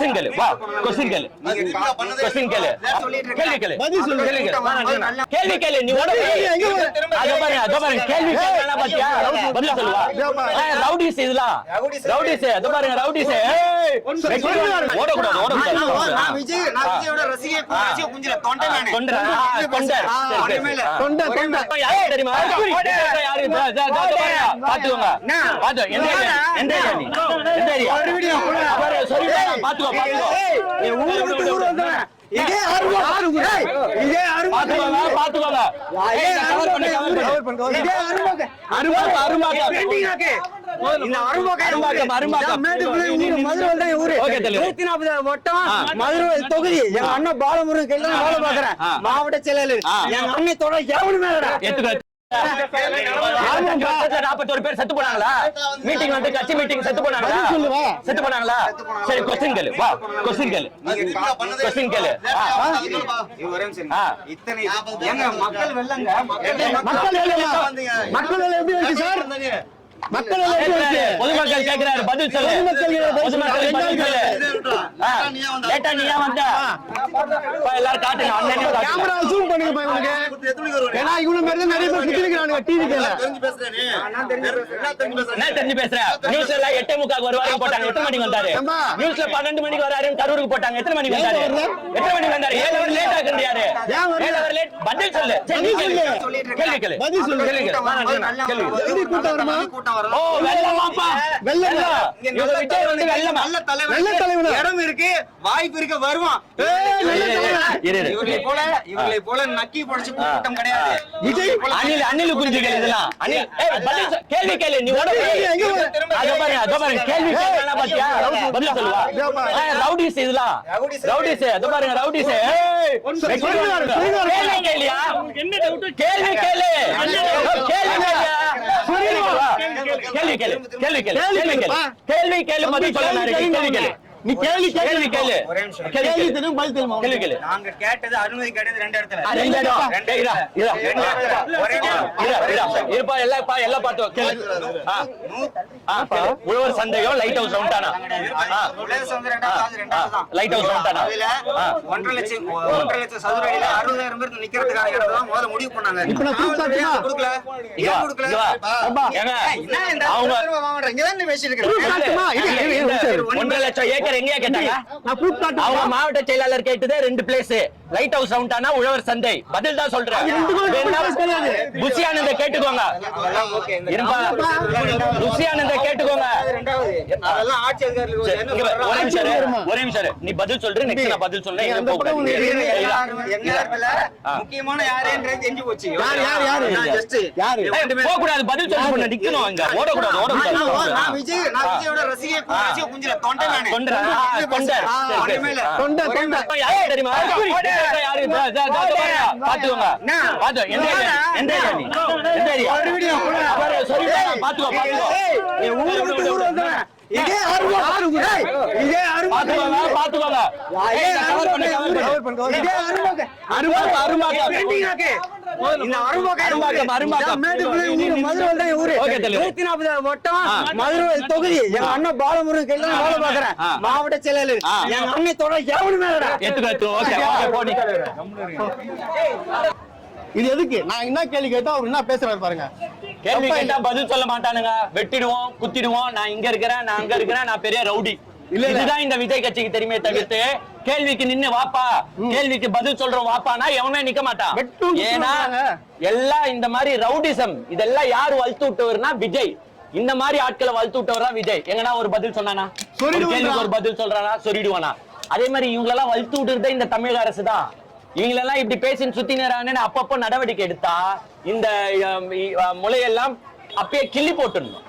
Question கேளு வா question கேளு கொஸ்டின் கேளு கேள்வி கேளு. பதில் சொல்லு. கேள்வி கேளு. கேள்வி கேளு. நீ ஓட அத பாருங்க அத பாருங்க கேள்வி கேட்கறா பாத்தியா? பதில் சொல்லுவா. ரவுடிஸ் இதெல்லாம். ரவுடிஸ். அத பாருங்க ரவுடிஸ். ஏய் ஓட கூடாது ஓட கூடாது. நான் விஜய் நான் விஜயோட ரசிகை ரசிகை குஞ்சில தொண்டை நானு. தொண்டர் ஆ, தொண்டர் சரி, சரி, சரி. ஆ. தொண்டை தொண்டை இப்ப யாரு தெரியுமா? யாரு இதோ, இதோ, இதோ, இதோ பாருங்க. பாத்துக்கோங்க. பாத்து எந்த ஏரியா? எந்த ஏரியா? நீ எந்த ஏரியா பாரு, சொல்லிட்டா, பாத்துக்கோ பாத்துக்கோ ஊரு விட்டு ஊர் வந்தவன் இதே அருவா ஏய், இதே அருவா பாத்துக்கோங்க. தொகுதி. எங்க அண்ணன் பாலமுருகன். மாவட்ட செயலாளர். எங்க அண்ணன் தொடர் எவனுமே நாற்பத்தோரு பேர் செத்து போனாங்களா? மீட்டிங் வந்து கட்சி மீட்டிங் செத்து போனாங்களா? பதில் சொல்லு, வா. செத்து போனாங்களா? சரி கொஸ்டின் கேளு. வா கொஸ்டின் கேளு. கொஸ்டின் கேளு. மக்கள் எப்படி இருக்கு சார்? பொதுமக்கள் கேக்குறாரு பதில் சொல்லு. பொதுமக்கள் லேட்டா நீ ஏன் வந்த இப்ப எல்லாரும் காட்டுங்க. அண்ணனே காட்டுங்க. கேமரா ஜூம் பண்ணுங்க பா இவனுக்கு. ஏன்னா இவனு மாதிரி தான் நிறைய பேர் சுத்தி இருக்கிறானுங்க டிவி கேல என்ன தெரிஞ்சு பேசுற நியூஸ்ல எல்லாம் எட்டே முக்காக்கு வருவாரு போட்டாங்க. எத்தனை மணிக்கு வந்தாரு? நியூஸ்ல பன்னெண்டு மணிக்கு வராரு கரூருக்கு போட்டாங்க. எத்தனை மணிக்கு வந்தாரு? எத்தனை மணிக்கு வந்தாரு? ஏழு அவர் லேட்? ஏழு அவர் பதில் சொல்லு. கேள்வி கேளு. பதில் சொல்லு. கேள்வி கேளு. வா, நான் கேளு. கேள்வி கேளு. எதுக்கு கூட்டம் வருமா? கூட்டம் வரலாம். ஓ வெள்ளமாப்பா. வெள்ளமா? இவங்க விஜய் வந்து வெள்ளமா. நல்ல தலைவர் நல்ல தலைவனா? இடம் இருக்கு. வாய்ப்பு இருக்கு வருவான். இவர்களை போல இவர்களை போல நக்கி பொடிச்சு கூட்டம் கிடையாது. விஜய் அணில் அணில் குறிஞ்சிகள் இதெல்லாம் சொல். கேள்வி கேளு நீ வர? அத பாருங்க அத பாருங்க கேள்வி கேட்கறா பாத்தியா? பதில் சொல்லுவா. ரவுடிஸ் இதெல்லாம் ரவுடிஸ். அத பாருங்க ரவுடிஸ். கேள்வி டவுட் கேள்வி கேளு. கேள்வி கேள்வி கேளு. கேள்வி கேளு. கேள்வி கேளு. கேள்வி கேளு. பதில் சொல்ல. கேள்வி கேளு. நீ கேள்வி கேள்வி கேளு ஒரே நிமிஷம். கேள்வி கேள்வி கேளு தெரியும் பதில் தெரியுமா கேள்வி கேளு நாங்க கேட்டது அனுமதி கேட்டது ரெண்டு இடத்துல ரெண்டு இடம். ரெண்டு இடம். இரா. இருப்பா எல்லாம் பா எல்லாம் பார்த்து கேளு. உழவர் சந்தையோ லைட் ஹவுஸ் ரவுண்டானா. லைட் ஹவுஸ் ரவுண்டானா அதுல ஆ. ஒன்றரை லட்சம் ஒன்றரை லட்சம் சதுர அடியில அறுபதாயிரம் பேர் நிக்கிறதுக்கான தான் முதல்ல முடிவு பண்ணாங்க இப்ப நான் கொடுக்கல இங்க ஏன் கொடுக்கல. ஏங்க, என்ன இந்த அவங்க? இங்க தான் பேசிட்டு Proof இருக்க. காட்டுமா? இரு, இரு, இரு, இந்த சரி. ஒன்றரை லட்சம் ஏக்கர் எங்கேயா கேட்டாங்க? அவங்க மாவட்ட செயலாளர் கேட்டது ரெண்டு பிளேஸ் லைட் ஹவுஸ் ரவுண்டானா உழவர் சந்தை பதில் தான் சொல்றேன் அது ரெண்டு கூட வேணா place கிடையாது. புசி ஆனந்த கேட்டுக்கோங்க அதெல்லாம் okay. இந்த இருப்பா ரெண்டாவது. புசி ஆனந்த கேட்டுக்கோங்க? ஒரே நிமிஷம்? ஒரே நிமிஷம். நீ பதில் சொல்ற நெக்ஸ்ட் நான் பதில் சொல்றேன். முக்கியமான யாருன்றது தெரிஞ்சு போச்சு யார், யார், யாரு? யாரு? போக கூடாது பதில் சொல்ல நான் விஜய் நான் விஜயோட ரசிகை குஞ்சில தொண்டை நானு. தொண்டை இதோ, இதோ, இதோ, இதோ பாருங்க. பாத்துக்கோங்க என்ன? பாத்து எந்த ஏரியா எந்த ஏரியா நீ எந்த ஏரியா பாரு, சொல்லிட்டா, பாத்துக்கோ பாத்துக்கோ ஏய், ஊரு விட்டு ஊர் வந்தவன் இதே அருவா ஏய், இதே அருவா பாத்துக்கோங்க பாத்துக்கோங்க இந்த அரும்பாக்கம், அரும்பாக்கம். மதுரை ஊரு. நூத்தி நாற்பது வட்டம். மதுரை தொகுதி. எங்க அண்ணன் பாலமுருகன் கையில தான் வேலை பாக்குறேன். மாவட்ட செயலாளர். எங்க அண்ணன் தொடர் எவனுமே இது எதுக்கு? நான் என்ன கேள்வி கேட்டா அவர் என்ன பேசுறாரு பாருங்க. கேள்வி கேட்டா பதில் சொல்ல மாட்டானுங்க. வெட்டிடுவோம் குத்திடுவோம். நான் இங்க இருக்கிறேன் நான் அங்க இருக்கிறேன் நான் பெரிய ரவுடி. இதுதான் இந்த விஜய் கட்சிக்கு தெரியுமே தவிர்த்து கேள்விக்கு நின்னு வாப்பா. கேள்விக்கு பதில் சொல்றோம் வாப்பானா எவனே நிக்க மாட்டான் ஏன்னா. எல்லாம் இந்த மாதிரி ரவுடிசம் இதெல்லாம் யாரு வளர்த்து விட்டவர்னா விஜய். இந்த மாதிரி ஆட்களை வளர்த்து விட்டவர் தான் விஜய். எங்கன்னா ஒரு பதில் சொன்னானா? கேள்விக்கு ஒரு பதில் சொல்றானா? சொல்லிடுவானா? அதே மாதிரி இவங்களெல்லாம் வளர்த்து விட்டுறதே இந்த தமிழக அரசு தான். இவங்களெல்லாம் இப்படி பேசின்னு சுத்தி நேராங்கன்னு அப்பப்போ நடவடிக்கை எடுத்தா இந்த முளையெல்லாம் அப்பயே கிள்ளி போட்டுடணும்.